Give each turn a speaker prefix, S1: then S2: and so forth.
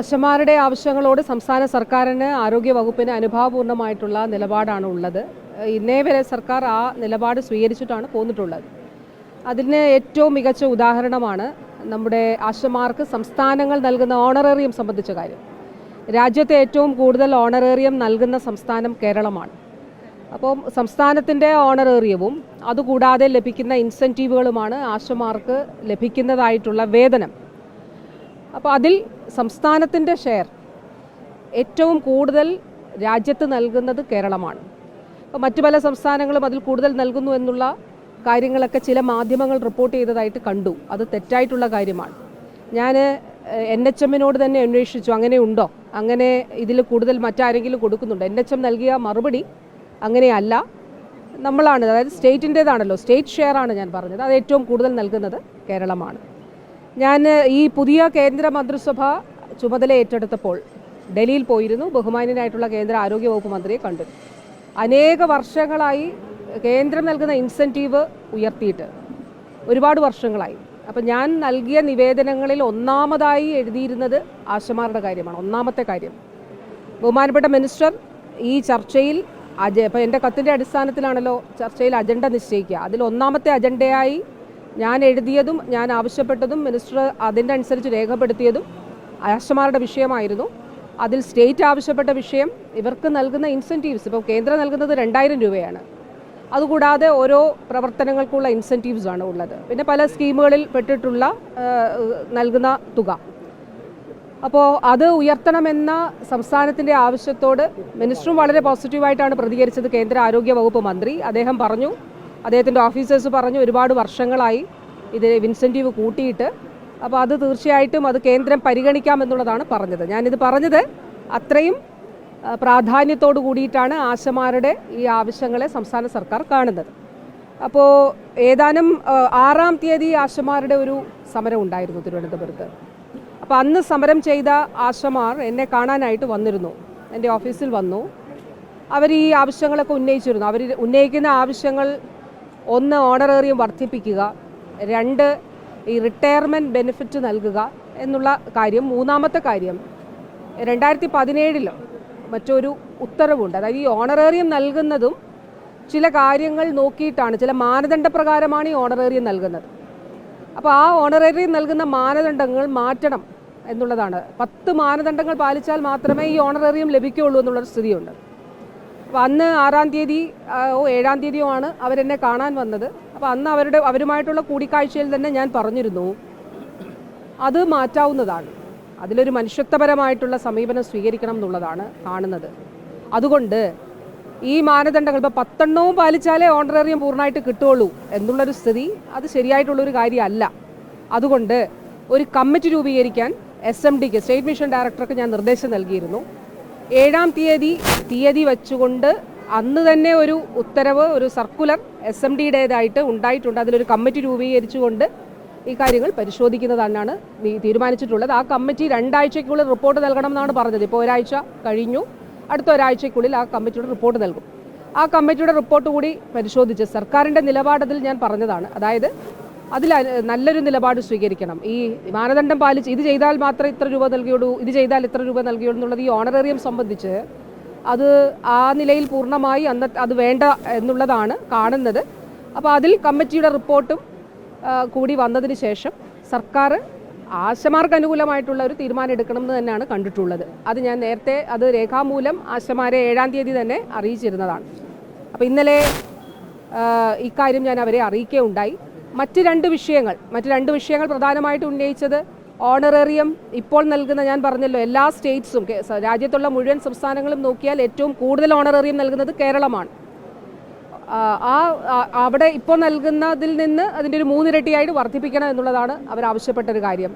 S1: ആശമാരുടെ ആവശ്യങ്ങളോട് സംസ്ഥാന സർക്കാരിന് ആരോഗ്യ വകുപ്പിന് അനുഭാവപൂർണമായിട്ടുള്ള നിലപാടാണ് ഉള്ളത്. ഇന്നേ വരെ സർക്കാർ ആ നിലപാട് സ്വീകരിച്ചിട്ടാണ് പോന്നിട്ടുള്ളത്. അതിന് ഏറ്റവും മികച്ച ഉദാഹരണമാണ് നമ്മുടെ ആശമാർക്ക് സംസ്ഥാനങ്ങൾ നൽകുന്ന ഓണറേറിയം സംബന്ധിച്ച കാര്യം. രാജ്യത്തെ ഏറ്റവും കൂടുതൽ ഓണറേറിയം നൽകുന്ന സംസ്ഥാനം കേരളമാണ്. അപ്പോൾ സംസ്ഥാനത്തിന്റെ ഓണറേറിയവും അതുകൂടാതെ ലഭിക്കുന്ന ഇൻസെന്റീവുകളുമാണ് ആശമാർക്ക് ലഭിക്കുന്നതായിട്ടുള്ള വേതനം. അപ്പോൾ അതിൽ സംസ്ഥാനത്തിന്റെ ഷെയർ ഏറ്റവും കൂടുതൽ രാജ്യത്ത് നൽകുന്നത് കേരളമാണ്. അപ്പോൾ മറ്റു പല സംസ്ഥാനങ്ങളും അതിൽ കൂടുതൽ നൽകുന്നു എന്നുള്ള കാര്യങ്ങളൊക്കെ ചില മാധ്യമങ്ങൾ റിപ്പോർട്ട് ചെയ്തതായിട്ട് കണ്ടു. അത് തെറ്റായിട്ടുള്ള കാര്യമാണ്. ഞാൻ എൻ എച്ച് എമ്മിനോട് തന്നെ അന്വേഷിച്ചു. അങ്ങനെ ഉണ്ടോ? അങ്ങനെ ഇതിൽ കൂടുതൽ മറ്റാരെങ്കിലും കൊടുക്കുന്നുണ്ടോ? എൻ എച്ച് എം നൽകിയ മറുപടി അങ്ങനെയല്ല. നമ്മളാണ് അതായത് സ്റ്റേറ്റിന്റേതാണല്ലോ. സ്റ്റേറ്റ് ഷെയർ ആണ് ഞാൻ പറഞ്ഞത്. അത് ഏറ്റവും കൂടുതൽ നൽകുന്നത് കേരളമാണ്. ഞാൻ ഈ പുതിയ കേന്ദ്ര മന്ത്രിസഭ ചുമതല ഏറ്റെടുത്തപ്പോൾ ഡൽഹിയിൽ പോയിരുന്നു. ബഹുമാന്യനായിട്ടുള്ള കേന്ദ്ര ആരോഗ്യ വകുപ്പ് മന്ത്രിയെ കണ്ടു. അനേക വർഷങ്ങളായി കേന്ദ്രം നൽകുന്ന ഇൻസെന്റീവ് ഉയർത്തിയിട്ട് ഒരുപാട് വർഷങ്ങളായി. അപ്പം ഞാൻ നൽകിയ നിവേദനങ്ങളിൽ ഒന്നാമതായി എഴുതിയിരുന്നത് ആശമാരുടെ കാര്യമാണ്. ഒന്നാമത്തെ കാര്യം. ബഹുമാനപ്പെട്ട മിനിസ്റ്റർ ഈ ചർച്ചയിൽ അജ ഇപ്പം എന്റെ കത്തിന്റെ അടിസ്ഥാനത്തിലാണല്ലോ ചർച്ചയിൽ അജണ്ട നിശ്ചയിക്കുക. അതിൽ ഒന്നാമത്തെ അജണ്ടയായി ഞാൻ എഴുതിയതും ഞാൻ ആവശ്യപ്പെട്ടതും മിനിസ്റ്റർ അതിന്റെ അനുസരിച്ച് രേഖപ്പെടുത്തിയതും ആശമാരുടെ വിഷയമായിരുന്നു. അതിൽ സ്റ്റേറ്റ് ആവശ്യപ്പെട്ട വിഷയം ഇവർക്ക് നൽകുന്ന ഇൻസെന്റീവ്സ് ഇപ്പോൾ കേന്ദ്രം നൽകുന്നത് രണ്ടായിരം രൂപയാണ്. അതുകൂടാതെ ഓരോ പ്രവർത്തനങ്ങൾക്കുള്ള ഇൻസെന്റീവ്സ് ആണ് ഉള്ളത്. പിന്നെ പല സ്കീമുകളിൽ പെട്ടിട്ടുള്ള നൽകുന്ന തുക. അപ്പോൾ അത് ഉയർത്തണമെന്ന സംസ്ഥാനത്തിന്റെ ആവശ്യത്തോട് മിനിസ്റ്ററും വളരെ പോസിറ്റീവായിട്ടാണ് പ്രതികരിച്ചത് കേന്ദ്ര ആരോഗ്യ വകുപ്പ് മന്ത്രി. അദ്ദേഹം പറഞ്ഞു അദ്ദേഹത്തിന്റെ ഓഫീസേഴ്സ് പറഞ്ഞു ഒരുപാട് വർഷങ്ങളായി ഇത് ഇൻസെന്റീവ് കൂട്ടിയിട്ട്. അപ്പോൾ അത് തീർച്ചയായിട്ടും അത് കേന്ദ്രം പരിഗണിക്കാമെന്നുള്ളതാണ് പറഞ്ഞത്. ഞാനിത് പറഞ്ഞത് അത്രയും പ്രാധാന്യത്തോടു കൂടിയിട്ടാണ് ആശമാരുടെ ഈ ആവശ്യങ്ങളെ സംസ്ഥാന സർക്കാർ കാണുന്നത്. അപ്പോൾ ഏതാനും ആറാം തീയതി ആശമാരുടെ ഒരു സമരം ഉണ്ടായിരുന്നു തിരുവനന്തപുരത്ത്. അപ്പോൾ അന്ന് സമരം ചെയ്ത ആശമാർ എന്നെ കാണാനായിട്ട് വന്നിരുന്നു. എന്റെ ഓഫീസിൽ വന്നു. അവർ ഈ ആവശ്യങ്ങളൊക്കെ ഉന്നയിച്ചിരുന്നു. അവർ ഉന്നയിക്കുന്ന ആവശ്യങ്ങൾ ഒന്ന് ഓണറേറിയം വർദ്ധിപ്പിക്കുക രണ്ട് ഈ റിട്ടയർമെന്റ് ബെനിഫിറ്റ് നൽകുക എന്നുള്ള കാര്യം മൂന്നാമത്തെ കാര്യം രണ്ടായിരത്തി പതിനേഴിലോ മറ്റൊരു ഉത്തരവുണ്ട്. അതായത് ഈ ഓണറേറിയം നൽകുന്നതും ചില കാര്യങ്ങൾ നോക്കിയിട്ടാണ് ചില മാനദണ്ഡപ്രകാരമാണ് ഈ ഓണറേറിയം നൽകുന്നത്. അപ്പോൾ ആ ഓണറേറിയം നൽകുന്ന മാനദണ്ഡങ്ങൾ മാറ്റണം എന്നുള്ളതാണ്. പത്ത് മാനദണ്ഡങ്ങൾ പാലിച്ചാൽ മാത്രമേ ഈ ഓണറേറിയം ലഭിക്കുകയുള്ളൂ എന്നുള്ളൊരു സ്ഥിതിയുണ്ട്. അന്ന് ആറാം തീയതി ഏഴാം തീയതിയോ ആണ് അവരെന്നെ കാണാൻ വന്നത്. അപ്പോൾ അന്ന് അവരുടെ അവരുമായിട്ടുള്ള കൂടിക്കാഴ്ചയിൽ തന്നെ ഞാൻ പറഞ്ഞിരുന്നു. അത് മാറ്റാവുന്നതാണ്. അതിലൊരു മനുഷ്യത്വപരമായിട്ടുള്ള സമീപനം സ്വീകരിക്കണം എന്നുള്ളതാണ് കാണുന്നത്. അതുകൊണ്ട് ഈ മാനദണ്ഡങ്ങൾ ഇപ്പോൾ പത്തെണ്ണവും പാലിച്ചാലേ ഓണറേറിയം പൂർണമായിട്ട് കിട്ടുകയുള്ളൂ എന്നുള്ളൊരു സ്ഥിതി അത് ശരിയായിട്ടുള്ളൊരു കാര്യമല്ല. അതുകൊണ്ട് ഒരു കമ്മിറ്റി രൂപീകരിക്കാൻ എസ് എം ഡിക്ക് സ്റ്റേറ്റ് മിഷൻ ഡയറക്ടർക്ക് ഞാൻ നിർദ്ദേശം നൽകിയിരുന്നു. ഏഴാം തീയതി തീയതി വച്ചുകൊണ്ട് അന്ന് തന്നെ ഒരു ഉത്തരവ് ഒരു സർക്കുലർ എസ് എം ഡിയുടേതായിട്ട് ഉണ്ടായിട്ടുണ്ട്. അതിലൊരു കമ്മിറ്റി രൂപീകരിച്ചുകൊണ്ട് ഈ കാര്യങ്ങൾ പരിശോധിക്കുന്നതാണ് തീരുമാനിച്ചിട്ടുള്ളത്. ആ കമ്മിറ്റി രണ്ടാഴ്ചയ്ക്കുള്ളിൽ റിപ്പോർട്ട് നൽകണം എന്നാണ് പറഞ്ഞത്. ഇപ്പോൾ ഒരാഴ്ച കഴിഞ്ഞു. അടുത്ത ഒരാഴ്ചയ്ക്കുള്ളിൽ ആ കമ്മിറ്റിയുടെ റിപ്പോർട്ട് നൽകും. ആ കമ്മിറ്റിയുടെ റിപ്പോർട്ട് കൂടി പരിശോധിച്ച് സർക്കാരിന്റെ നിലപാടതിൽ ഞാൻ പറഞ്ഞതാണ്. അതായത് അതിൽ നല്ലൊരു നിലപാട് സ്വീകരിക്കണം. ഈ മാനദണ്ഡം പാലിച്ച് ഇത് ചെയ്താൽ മാത്രം ഇത്ര രൂപ നൽകിയുള്ളൂ ഇത് ചെയ്താൽ ഇത്ര രൂപ നൽകിയുള്ളൂ എന്നുള്ളത് ഈ ഓണറേറിയം സംബന്ധിച്ച് അത് ആ നിലയിൽ പൂർണമായി അന്ന അത് വേണ്ട എന്നുള്ളതാണ് കാണുന്നത്. അപ്പോൾ അതിൽ കമ്മിറ്റിയുടെ റിപ്പോർട്ടും കൂടി വന്നതിന് ശേഷം സർക്കാർ ആശമാർക്ക് അനുകൂലമായിട്ടുള്ള ഒരു തീരുമാനം എടുക്കണം എന്ന് തന്നെയാണ് കണ്ടിട്ടുള്ളത്. അത് ഞാൻ നേരത്തെ അത് രേഖാമൂലം ആശമാരെ ഏഴാം തീയതി തന്നെ അറിയിച്ചിരുന്നതാണ്. അപ്പോൾ ഇന്നലെ ഇക്കാര്യം ഞാൻ അവരെ അറിയിക്കുകയുണ്ടായി. മറ്റ് രണ്ട് വിഷയങ്ങൾ മറ്റ് രണ്ട് വിഷയങ്ങൾ പ്രധാനമായിട്ട് ഉന്നയിച്ചത് ഓണറേറിയം ഇപ്പോൾ നൽകുന്ന ഞാൻ പറഞ്ഞല്ലോ എല്ലാ സ്റ്റേറ്റ്സും രാജ്യത്തുള്ള മുഴുവൻ സംസ്ഥാനങ്ങളും നോക്കിയാൽ ഏറ്റവും കൂടുതൽ ഓണറേറിയം നൽകുന്നത് കേരളമാണ്. ആ, അവിടെ ഇപ്പോൾ നൽകുന്നതിൽ നിന്ന് അതിന്റെ ഒരു മൂന്നിരട്ടിയായിട്ട് വർദ്ധിപ്പിക്കണം എന്നുള്ളതാണ് അവർ ആവശ്യപ്പെട്ട ഒരു കാര്യം.